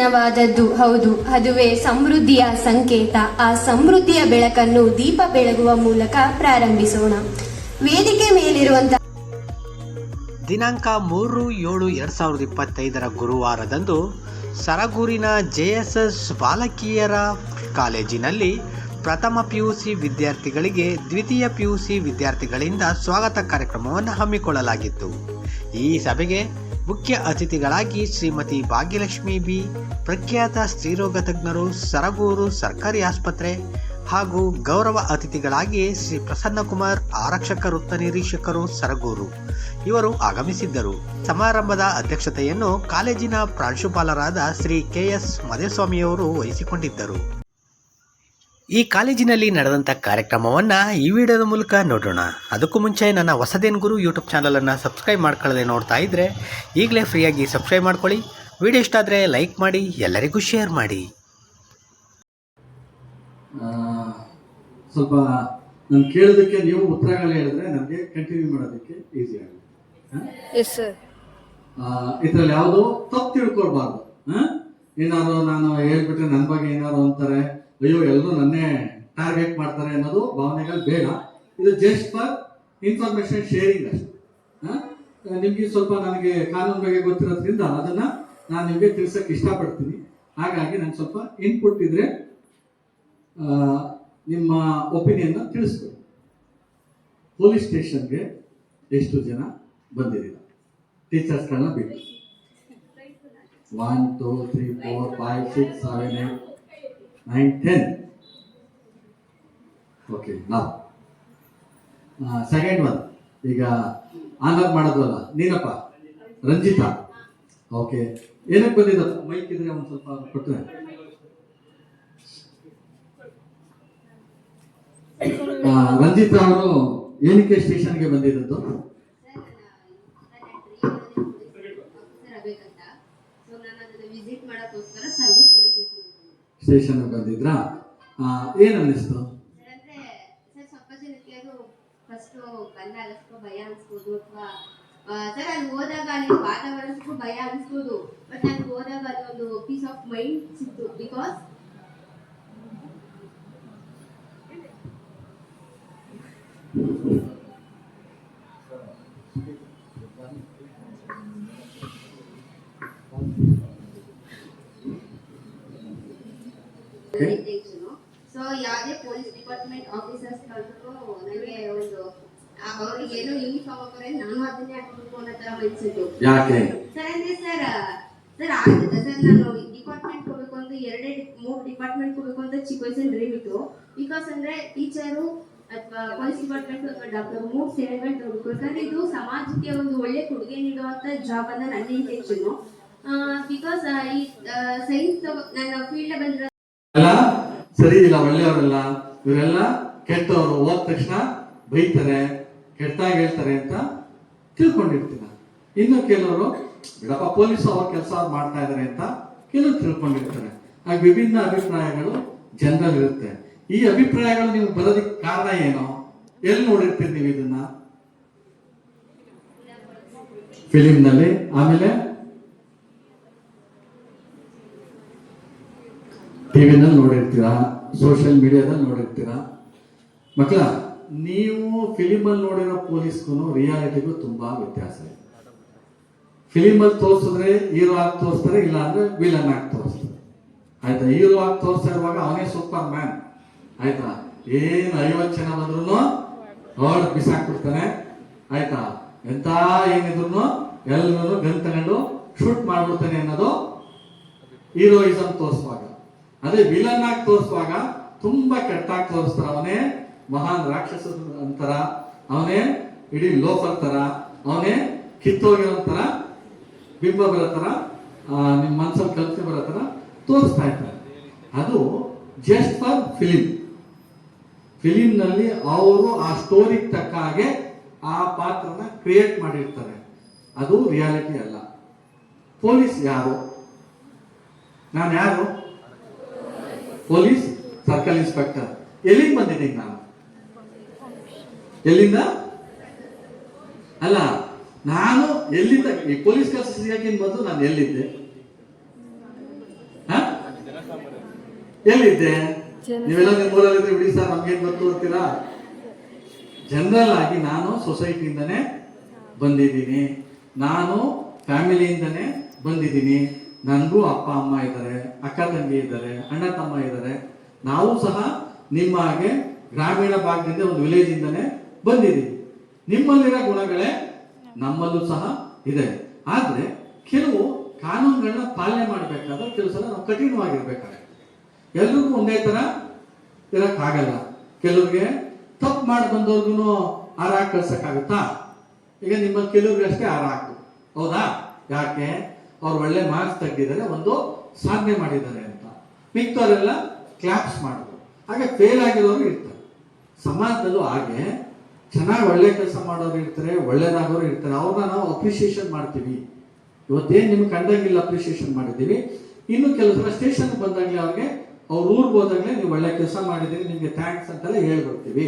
ಶತಮಾನವಾದದ್ದು ಹೌದು, ಅದುವೇ ಸಮೃದ್ಧಿಯ ಸಂಕೇತ. ಆ ಸಮೃದ್ಧಿಯ ಬೆಳಕನ್ನು ದೀಪ ಬೆಳಗುವ ಮೂಲಕ ಪ್ರಾರಂಭಿಸೋಣ. ವೇದಿಕೆ ಮೇಲಿರುವಂತ ದಿನಾಂಕ ಮೂರು ಏಳು ಎರಡ್ ಸಾವಿರದ ಇಪ್ಪತ್ತೈದರ ಗುರುವಾರದಂದು ಸರಗೂರಿನ ಜೆ ಎಸ್ ಬಾಲಕಿಯರ ಕಾಲೇಜಿನಲ್ಲಿ ಪ್ರಥಮ ಪಿ ಯು ಸಿ ವಿದ್ಯಾರ್ಥಿಗಳಿಗೆ ದ್ವಿತೀಯ ಪಿ ಯು ಸಿ ವಿದ್ಯಾರ್ಥಿಗಳಿಂದ ಸ್ವಾಗತ ಕಾರ್ಯಕ್ರಮವನ್ನು ಹಮ್ಮಿಕೊಳ್ಳಲಾಗಿತ್ತು. ಈ ಸಭೆಗೆ ಮುಖ್ಯ ಅತಿಥಿಗಳಾಗಿ ಶ್ರೀಮತಿ ಭಾಗ್ಯಲಕ್ಷ್ಮಿ ಬಿ, ಪ್ರಖ್ಯಾತ ಸ್ತ್ರೀರೋಗ ತಜ್ಞರು ಸರಗೂರು ಸರ್ಕಾರಿ ಆಸ್ಪತ್ರೆ ಹಾಗೂ ಗೌರವ ಅತಿಥಿಗಳಾಗಿ ಶ್ರೀ ಪ್ರಸನ್ನಕುಮಾರ್ ಆರಕ್ಷಕ ವೃತ್ತ ನಿರೀಕ್ಷಕರು ಸರಗೂರು. ಇವರು ಆಗಮಿಸಿದ್ದರು. ಸಮಾರಂಭದ ಅಧ್ಯಕ್ಷತೆಯನ್ನು ಕಾಲೇಜಿನ ಪ್ರಾಂಶುಪಾಲರಾದ ಶ್ರೀ ಕೆ ಎಸ್ ವಹಿಸಿಕೊಂಡಿದ್ದರು. ಈ ಕಾಲೇಜಿನಲ್ಲಿ ನಡೆದಂಥ ಕಾರ್ಯಕ್ರಮವನ್ನು ಈ ವಿಡಿಯೋದ ಮೂಲಕ ನೋಡೋಣ. ಅದಕ್ಕೂ ಮುಂಚೆ ನನ್ನ ಹೊಸದೇನ್ ಗುರು ಯೂಟ್ಯೂಬ್ ಚಾನಲನ್ನು ಸಬ್ಸ್ಕ್ರೈಬ್ ಮಾಡ್ಕೊಳ್ಳದೆ ನೋಡ್ತಾ ಇದ್ದರೆ ಈಗಲೇ ಫ್ರೀಯಾಗಿ ಸಬ್ಸ್ಕ್ರೈಬ್ ಮಾಡ್ಕೊಳ್ಳಿ. ವಿಡಿಯೋ ಇಷ್ಟ ಆದರೆ ಲೈಕ್ ಮಾಡಿ ಎಲ್ಲರಿಗೂ ಶೇರ್ ಮಾಡಿ. ಆ, ಸ್ವಲ್ಪ ನಾನು ಕೇಳೋದಕ್ಕೆ ನೀವು ಉತ್ತರಗಳು ಹೇಳಿದ್ರೆ ನಮಗೆ ಕಂಟಿನ್ಯೂ ಮಾಡೋದಕ್ಕೆ ಈಸಿ ಆಗುತ್ತೆ. ಎಸ್ ಸರ್ ಇದರಲ್ಲಿ ಯಾವುದು ತಪ್ಪು ತಿಳ್ಕೊಳ್ಬಾರ್ದು? ಏನಾದ್ರು ನಾನು ಹೇಳ್ಬಿಟ್ರೆ ನನ್ನ ಬಗ್ಗೆ ಏನಾದ್ರು ಅಂತಾರೆ ಅಯ್ಯೋ ಎಲ್ಲರೂ ನನ್ನೇ ಟಾರ್ಗೆಟ್ ಮಾಡ್ತಾರೆ ಅನ್ನೋದು ಭಾವನೆಗಳು ಬೇಡ. ಇದು ಜಸ್ಟ್ ಫಾರ್ ಇನ್ಫಾರ್ಮೇಶನ್ ಶೇರಿಂಗ್ ಅಷ್ಟೇ. ನಿಮಗೆ ಸ್ವಲ್ಪ ನನಗೆ ಕಾನೂನು ಬಗ್ಗೆ ಗೊತ್ತಿರೋದ್ರಿಂದ ಅದನ್ನು ನಾನು ನಿಮಗೆ ತಿಳಿಸೋಕೆ ಇಷ್ಟಪಡ್ತೀನಿ. ಹಾಗಾಗಿ ನಾನು ಸ್ವಲ್ಪ ಇನ್ಪುಟ್ ಇದ್ರೆ ನಿಮ್ಮ ಒಪಿನಿಯನ್ನ ತಿಳಿಸ್ಬೇಕು ಪೊಲೀಸ್ ಸ್ಟೇಷನ್ಗೆ ಎಷ್ಟು ಜನ ಬಂದಿದ್ದೀರ? ಟೀಚರ್ಸ್ಗಳನ್ನ ಬಿಟ್ಟು one two three four five six seven eight nine ten okay ನಾವು ಸೆಕೆಂಡ್ ಒನ್ ಈಗ ಆನರ್ ಮಾಡಿದ್ವಲ್ಲ, ನೀನಪ್ಪ? ರಂಜಿತಾ. ಓಕೆ ಏನಕ್ಕೆ ಬಂದಿದ್ದಪ್ಪ ಮೈಕ್ ಇದ್ರೆ ಒಂದು ಸ್ವಲ್ಪ ಕೊಟ್ಟರೆ ರಂಜಿತಾ ಅವರು ಏನಕ್ಕೆ ಸ್ಟೇಷನ್ಗೆ ಬಂದಿದ್ದದ್ದು? ಸ್ಟೇಷನ್ ಬಂದಿದ್ರಾ ಏನ್ ಅನ್ನಿಸ್ತು ಫಸ್ಟ್ ಬಂದಾಗ ಸ್ವಲ್ಪ ಭಯ ಅನಿಸ್ಬೋದು ಅಥವಾ ಸರ್, ಅಲ್ಲಿ ಹೋದಾಗ ಅಲ್ಲಿ ಭಯ ಅನ್ಸ್ಬೋದು. ಬಟ್ ಅಲ್ಲಿ ಹೋದಾಗ ಅದೊಂದು ಪೀಸ್ ಆಫ್ ಮೈಂಡ್ ಸಿಕ್ತು. ಬಿಕಾಸ್ ಸೊ ಯಾವುದೇ ಪೊಲೀಸ್ ಡಿಪಾರ್ಟ್ಮೆಂಟ್ ಆಫೀಸರ್ಸ್ ಕಳೆದ್ರು ನನಗೆ ಒಂದು ಆ, ಅವ್ರಿಗೆ ಏನೋ ಯೂನಿಫಾರ್ಮ್ ಹಾಕೋರೆ ನಾನು ಅದನ್ನೇ ಹಾಕ್ಬೇಕು ಅನ್ನೋ ತರ ಯಾಕೆ? ಸರ್ ಅಂದ್ರೆ ಸರ್ ಸರ್ ಆಗುತ್ತೆ ಸರ್ ನಾನು ಡಿಪಾರ್ಟ್ಮೆಂಟ್ ಹೋಗ್ಬೇಕು ಅಂತ ಎರಡೇ ಮೂರು ಡಿಪಾರ್ಟ್ಮೆಂಟ್ ಹೋಗ್ಬೇಕು ಅಂತ ಚಿಕ್ಕ ವಯಸ್ಸಲ್ಲಿ ಡ್ರೀಮ್ ಇತ್ತು ಬಿಕಾಸ್ ಅಂದ್ರೆ ಟೀಚರು ಅಥವಾ ಪೊಲೀಸ್ ಡಿಪಾರ್ಟ್ಮೆಂಟ್ ಅಥವಾ ಡಾಕ್ಟರ್ ಮೂರು ಸೇವೆಗಳು ಹೋಗ್ಬೇಕು ಯಾಕಂದ್ರೆ ಇದು ಸಮಾಜಕ್ಕೆ ಒಂದು ಒಳ್ಳೆ ಕೊಡುಗೆ ನೀಡುವಂತ ಜಾಬ್ ಅಂತ ನನ್ನ ಇಂಟೆನ್ಷನ್ ಬಿಕಾಸ್ ಈ ಸೈನ್ಸ್ ನನ್ನ ಫೀಲ್ಡ್ ಬಂದಿರೋ ಅಲ್ಲ? ಸರಿ, ಇಲ್ಲ, ಒಳ್ಳೆಯವರಲ್ಲ. ಇವರೆಲ್ಲ ಕೆಟ್ಟವರು. ಹೋದ ತಕ್ಷಣ ಬೈತಾರೆ ಕೆಟ್ಟಾಗಿ ಹೇಳ್ತಾರೆ ಅಂತ ತಿಳ್ಕೊಂಡಿರ್ತೀರ. ಇನ್ನು ಕೆಲವರು, ಬಿಡಪ್ಪ, ಪೊಲೀಸ್ ಅವ್ರ ಕೆಲಸ ಮಾಡ್ತಾ ಇದ್ದಾರೆ ಅಂತ ಕೆಲವರು ತಿಳ್ಕೊಂಡಿರ್ತಾರೆ. ಹಾಗೆ ವಿಭಿನ್ನ ಅಭಿಪ್ರಾಯಗಳು ಜನರಲ್ಲಿ ಇರುತ್ತೆ. ಈ ಅಭಿಪ್ರಾಯಗಳು ನೀವು ಬರೋದಕ್ಕೆ ಕಾರಣ ಏನು? ಎಲ್ಲಿ ನೋಡಿರ್ತೀರಿ ನೀವು ಇದನ್ನ? ಫಿಲಿಮ್ನಲ್ಲಿ ಆಮೇಲೆ ಟಿವಿನಲ್ಲಿ ನೋಡಿರ್ತೀರಾ ಸೋಷಿಯಲ್ ಮೀಡಿಯಾದಲ್ಲಿ ನೋಡಿರ್ತೀರಾ? ಮಕ್ಕಳ ನೀವು ಫಿಲಿಮಲ್ಲಿ ನೋಡಿರೋ ಪೊಲೀಸ್ಗೂ ರಿಯಾಲಿಟಿಗೂ ತುಂಬಾ ವ್ಯತ್ಯಾಸ ಇದೆ. ಫಿಲಿಮಲ್ಲಿ ತೋರಿಸಿದ್ರೆ ಹೀರೋ ಆಗಿ ತೋರಿಸ್ತಾರೆ ಇಲ್ಲ ಅಂದ್ರೆ ವಿಲನ್ ಆಗಿ ತೋರಿಸ್ತಾರೆ. ಆಯ್ತಾ? ಹೀರೋ ಆಗಿ ತೋರಿಸ್ತಾ ಇರುವಾಗ ಅವನೇ ಸೂಪರ್ ಮ್ಯಾನ್ ಆಯ್ತಾ? ಏನ್ ಐವತ್ತು ಜನ ಬಂದ್ರು ಹೊಡ್ ಬಿಸಾಕ್ಬಿಡ್ತಾನೆ. ಆಯ್ತಾ? ಎಂತ ಏನಿದ್ರು ಎಲ್ಲರೂ ಗನ್ ತಗೊಂಡು ಶೂಟ್ ಮಾಡ್ಬಿಡ್ತಾನೆ ಅನ್ನೋದು ಹೀರೋಯಿಸಮ್ ತೋರಿಸುವಾಗ. ಅದೇ ವಿಲನ್ ಆಗಿ ತೋರಿಸುವಾಗ ತುಂಬಾ ಕೆಟ್ಟಾಗಿ ತೋರಿಸ್ತಾರ ಅವನೇ ಮಹಾನ್ ರಾಕ್ಷಸ ಅಂತಾರ, ಅವನೇ ಇಡೀ ಲೋಕಲ್ ತರ, ಅವನೇ ಕಿತ್ತೋಗಿರೋ ತರ ಬಿಂಬ ಬರೋ ತರ ನಿಮ್ಮ ನಿಮ್ ಮನ್ಸಲ್ಲಿ ಕಲ್ಪನೆ ಬರೋ ತರ ತೋರಿಸ್ತಾ ಇರ್ತಾರೆ. ಅದು ಜಸ್ಟ್ ಫಾರ್ ಫಿಲಿಂ ನಲ್ಲಿ ಅವರು ಆ ಸ್ಟೋರಿಗೆ ತಕ್ಕ ಹಾಗೆ ಆ ಪಾತ್ರನ ಕ್ರಿಯೇಟ್ ಮಾಡಿರ್ತಾರೆ. ಅದು ರಿಯಾಲಿಟಿ ಅಲ್ಲ. ಪೊಲೀಸ್ ಯಾರು? ನಾನು ಯಾರು? Police circle inspector. ಎಲ್ಲಿಂದ ಬಂದಿದ್ದೀನಿ ನಾನು? ಎಲ್ಲಿಂದ? ಅಲ್ಲ ನಾನು ಎಲ್ಲಿಂದ ಈ ಪೊಲೀಸ್ ಕೆಲಸ ಸಿಗಕ್ಕಿಂತ ಮೊದಲು ನಾನು ಎಲ್ಲಿದ್ದೆ? ಎಲ್ಲಿದ್ದೆ? ನೀವೆಲ್ಲ ನಿಮ್ಮ ಊರಲ್ಲಿದ್ರೆ ಬಿಡಿ ಸರ್ ನಮ್ಗೇನ್ ಬಂತು ಅಂತೀರಾ? ಜನರಲ್ ಆಗಿ ನಾನು ಸೊಸೈಟಿಯಿಂದನೇ ಬಂದಿದ್ದೀನಿ. ನಾನು ಫ್ಯಾಮಿಲಿಯಿಂದನೇ ಬಂದಿದ್ದೀನಿ. ನನಗೂ ಅಪ್ಪ, ಅಮ್ಮ ಇದ್ದಾರೆ ಅಕ್ಕ, ತಂಗಿ ಇದ್ದಾರೆ ಅಣ್ಣ, ತಮ್ಮ ಇದ್ದಾರೆ ನಾವು ಸಹ ನಿಮ್ಮ ಹಾಗೆ ಗ್ರಾಮೀಣ ಭಾಗದಿಂದ ಒಂದು ವಿಲೇಜ್ ಇಂದನೇ ಬಂದಿದ್ದೀವಿ. ನಿಮ್ಮಲ್ಲಿರೋ ಗುಣಗಳೇ ನಮ್ಮಲ್ಲೂ ಸಹ ಇದೆ. ಆದ್ರೆ ಕೆಲವು ಕಾನೂನುಗಳನ್ನ ಪಾಲನೆ ಮಾಡಬೇಕಾದ್ರೆ ಕೆಲವು ಸಲ ನಾವು ಕಠಿಣವಾಗಿರ್ಬೇಕಾಗುತ್ತೆ. ಎಲ್ರಿಗೂ ಒಂದೇ ತರ ಇರಕ್ಕಾಗಲ್ಲ. ಕೆಲವ್ರಿಗೆ ತಪ್ಪು ಮಾಡಿ ಬಂದವ್ರಿಗೂ ಆರ ಕಳ್ಸಕ್ಕಾಗುತ್ತಾ? ಈಗ ನಿಮ್ಮ ಕೆಲವ್ರಿಗೆ ಅಷ್ಟೇ ಆರ ಹೌದಾ? ಯಾಕೆ? ಅವ್ರು ಒಳ್ಳೆ ಮಾರ್ಕ್ಸ್ ತೆಗೆದಿದ್ದಾರೆ, ಒಂದು ಸಾಧನೆ ಮಾಡಿದ್ದಾರೆ ಅಂತ. ಮಿಕ್ಕವರೆಲ್ಲ ಕ್ಲಾಪ್ಸ್ ಮಾಡಿದ್ರು ಹಾಗೆ ಫೇಲ್ ಆಗಿರೋರು ಇರ್ತಾರೆ. ಸಮಾಜದಲ್ಲೂ ಹಾಗೆ. ಚೆನ್ನಾಗಿ ಒಳ್ಳೆ ಕೆಲಸ ಮಾಡೋರು ಇರ್ತಾರೆ ಒಳ್ಳೇದಾಗೋರು ಇರ್ತಾರೆ. ಅವ್ರನ್ನ ನಾವು ಅಪ್ರಿಷಿಯೇಷನ್ ಮಾಡ್ತೀವಿ. ಇವತ್ತೇನು ನಿಮ್ಗೆ ಕಂಡಂಗಿಲ್ಲ ಅಪ್ರಿಷಿಯೇಷನ್ ಮಾಡಿದ್ದೀವಿ. ಇನ್ನು ಕೆಲಸ ಸ್ಟೇಷನ್ ಬಂದಾಗಲೇ ಅವ್ರಿಗೆ, ಅವ್ರ ಊರ್ಗೆ ಹೋದಾಗಲೇ ನೀವು ಒಳ್ಳೆ ಕೆಲಸ ಮಾಡಿದ್ದೀರಿ, ನಿಮಗೆ ಥ್ಯಾಂಕ್ಸ್ ಅಂತೆಲ್ಲ ಹೇಳ್ಬಿಡ್ತೀವಿ.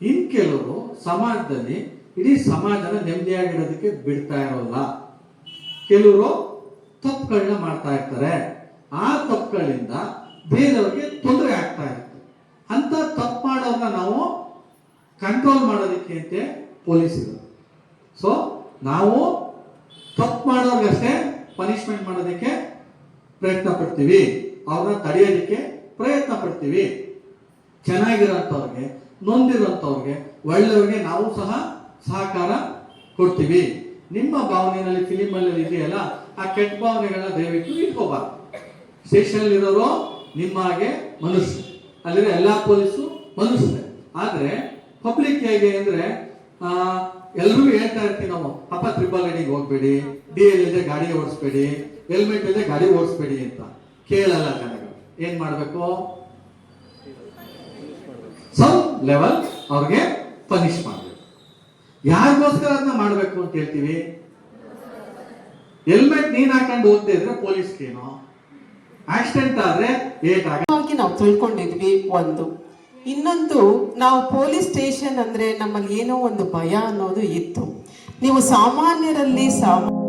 ಇನ್ನು ಕೆಲವರು ಸಮಾಜದಲ್ಲಿ, ಇಡೀ ಸಮಾಜನ ನೆಮ್ಮದಿಯಾಗಿರೋದಕ್ಕೆ ಬಿಡ್ತಾ ಇರೋಲ್ಲ. ಕೆಲವರು ತಪ್ಪುಗಳನ್ನ ಮಾಡ್ತಾ ಇರ್ತಾರೆ. ಆ ತಪ್ಪುಗಳಿಂದ ಬೇರೆಯವ್ರಿಗೆ ತೊಂದರೆ ಆಗ್ತಾ ಇರುತ್ತೆ. ಅಂತ ತಪ್ಪು ಮಾಡೋರ್ನ ನಾವು ಕಂಟ್ರೋಲ್ ಮಾಡೋದಕ್ಕೆ ಅಂತೆ ಪೊಲೀಸ್ ಇರೋದು ಸೊ ನಾವು ತಪ್ಪು ಮಾಡೋರ್ಗಷ್ಟೇ ಪನಿಷ್ಮೆಂಟ್ ಮಾಡೋದಕ್ಕೆ ಪ್ರಯತ್ನ ಪಡ್ತೀವಿ. ಅವ್ರನ್ನ ತಡೆಯೋದಕ್ಕೆ ಪ್ರಯತ್ನ ಪಡ್ತೀವಿ. ಚೆನ್ನಾಗಿರೋಂಥವ್ರಿಗೆ ನೊಂದಿರೋಂಥವ್ರಿಗೆ ಒಳ್ಳೆಯವ್ರಿಗೆ ನಾವು ಸಹ ಸಹಕಾರ ಕೊಡ್ತೀವಿ. ನಿಮ್ಮ ಭಾವನೆಯಲ್ಲಿ ಫಿಲಿಮಲ್ಲಿ ಇದೆಯಲ್ಲ, ಆ ಕೆಟ್ಟ ಭಾವನೆಗಳನ್ನ ದಯವಿಟ್ಟು ಇಟ್ಕೋಬಾರ್ದು. ಸ್ಟೇಷನ್ ಇರೋರು ನಿಮ್ಮ ಹಾಗೆ ಮನುಷ್ಯ ಅಲ್ಲಿರೋ ಎಲ್ಲಾ ಪೊಲೀಸು ಮನುಷ್ಯರೇ ಆದ್ರೆ ಪಬ್ಲಿಕ್ ಹೇಗೆ ಅಂದ್ರೆ ಎಲ್ರಿಗೂ ಹೇಳ್ತಾ ಇರ್ತೀವಿ ನಾವು, ಅಪ್ಪ, ತ್ರಿಬಲ್ ಅಡಿಗೆ ಹೋಗ್ಬೇಡಿ ಡಿ ಎಲ್ ಇದೆ ಗಾಡಿ ಓಡಿಸ್ಬೇಡಿ, ಹೆಲ್ಮೆಟ್ ಇದೆ ಗಾಡಿ ಓಡಿಸ್ಬೇಡಿ ಅಂತ ಕೇಳಲ್ಲ ಜನಗಳು. ಏನ್ ಮಾಡ್ಬೇಕು? ಸಮ್ ಲೆವೆಲ್ ಅವ್ರಿಗೆ ಪನಿಷ್ ಯಾರಿಗೋಸ್ಕರ ಅದನ್ನ ಮಾಡಬೇಕು ಅಂತ ಹೇಳ್ತೀವಿ? ಹೆಲ್ಮೆಟ್ ನೀನ್ ಹಾಕೊಂಡು ಹೋಗ್ತಾ ಇದ್ರೆ ಪೊಲೀಸ್ಗೇನು? ಆಕ್ಸಿಡೆಂಟ್ ಆದ್ರೆ ನಾವು ತಿಳ್ಕೊಂಡಿದ್ವಿ ಒಂದು. ಇನ್ನೊಂದು, ನಾವು ಪೊಲೀಸ್ ಸ್ಟೇಷನ್ ಅಂದ್ರೆ ನಮ್ಮಲ್ಲಿ ಏನೋ ಒಂದು ಭಯ ಅನ್ನೋದು ಇತ್ತು. ನೀವು ಸಾಮಾನ್ಯರಲ್ಲಿ ಸಾಮ